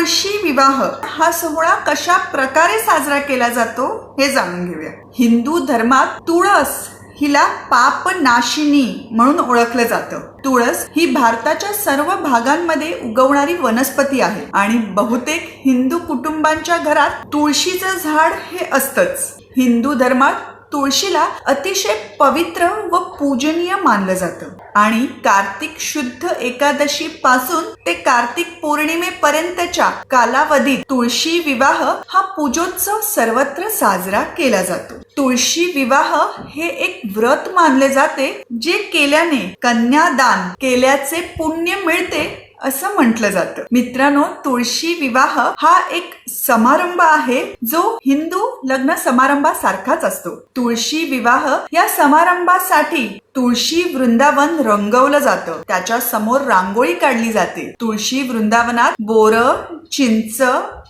तुळशी विवाह. हा सोहळा कशा प्रकारे साजरा केला जातो हे जाणून घेऊया. हिंदू धर्मात तुळस हिला पाप नाशिनी म्हणून ओळखलं जातं. तुळस ही भारताच्या सर्व भागांमध्ये उगवणारी वनस्पती आहे आणि बहुतेक हिंदू कुटुंबांच्या घरात तुळशीचं झाड हे असतंच. हिंदू धर्मात तुळशीला अतिशय पवित्र व पूजनीय मानलं जातं. आणि कार्तिक शुद्ध एकादशी पासून ते कार्तिक पौर्णिमेपर्यंतच्या कालावधीत तुळशी विवाह हा पूजोत्सव सर्वत्र साजरा केला जातो. तुळशी विवाह हे एक व्रत मानले जाते जे केल्याने कन्यादान केल्याचे पुण्य मिळते असं म्हटलं जातं. मित्रांनो तुळशी विवाह हा एक समारंभ आहे जो हिंदू लग्न समारंभासारखाच असतो. तुळशी विवाह या समारंभासाठी तुळशी वृंदावन रंगवलं जातं. त्याच्यासमोर रांगोळी काढली जाते. तुळशी वृंदावनात बोर चिंच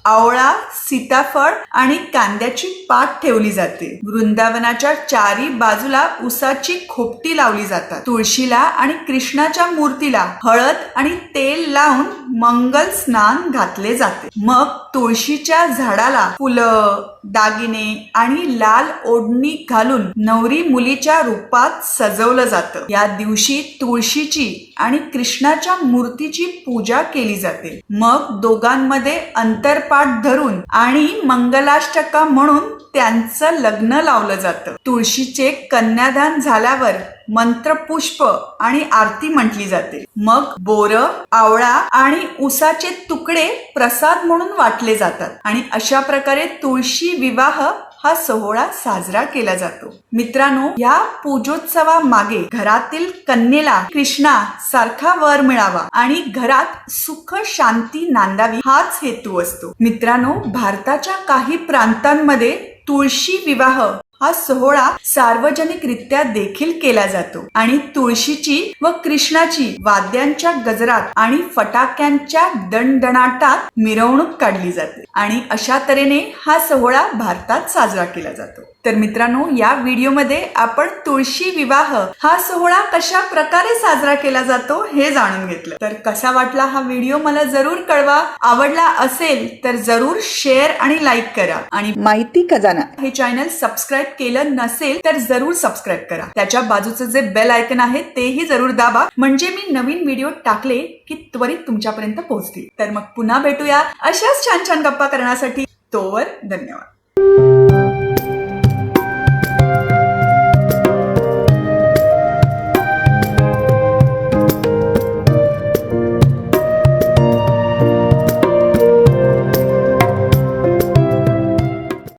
आवळा सीताफळ आणि कांद्याची पात ठेवली जाते. वृंदावनाच्या चारी बाजूला उसाची खोपटी लावली जातात. तुळशीला आणि कृष्णाच्या मूर्तीला हळद आणि तेल लावून मंगल स्नान घातले जाते. मग तुळशीच्या झाडाला फुलं दागिने आणि लाल ओढणी घालून नवरी मुलीच्या रूपात सजवलं जातं. या दिवशी तुळशीची आणि कृष्णाच्या मूर्तीची पूजा केली जाते. मग दोघांमध्ये अंतरपाठ धरून आणि मंगलाष्टका म्हणून त्यांचं लग्न लावलं जातं. तुळशीचे कन्यादान झाल्यावर मंत्रपुष्प आणि आरती म्हटली जाते. मग बोर आवळा आणि उसाचे तुकडे प्रसाद म्हणून वाटले जातात आणि अशा प्रकारे तुळशी विवाह हा सोहळा साजरा केला जातो. मित्रांनो या पूजोत्सवा मागे घरातील कन्येला कृष्णा सारखा वर मिळावा आणि घरात सुख शांती नांदावी हाच हेतू असतो. मित्रांनो भारताच्या काही प्रांतांमध्ये तुळशी विवाह हा सोहळा सार्वजनिकरित्या देखील केला जातो. आणि तुळशीची व कृष्णाची वाद्यांच्या गजरात आणि फटाक्यांच्या दणदणाटात मिरवणूक काढली जाते. आणि अशा तऱ्हेने हा सोहळा भारतात साजरा केला जातो. तर मित्रांनो या व्हिडिओमध्ये आपण तुळशी विवाह हा सोहळा कशा प्रकारे साजरा केला जातो हे जाणून घेतलं. तर कसा वाटला हा व्हिडिओ मला जरूर कळवा. आवडला असेल तर जरूर शेअर आणि लाईक करा. आणि माहिती खजाना हे चॅनल सबस्क्राईब केलं नसेल तर जरूर सबस्क्राईब करा. त्याच्या बाजूचं जे बेल आयकन आहे तेही जरूर दाबा. म्हणजे मी नवीन व्हिडिओ टाकले की त्वरित तुमच्यापर्यंत पोहोचतील. तर मग पुन्हा भेटूया अशाच छान छान गप्पा करण्यासाठी. तोवर धन्यवाद.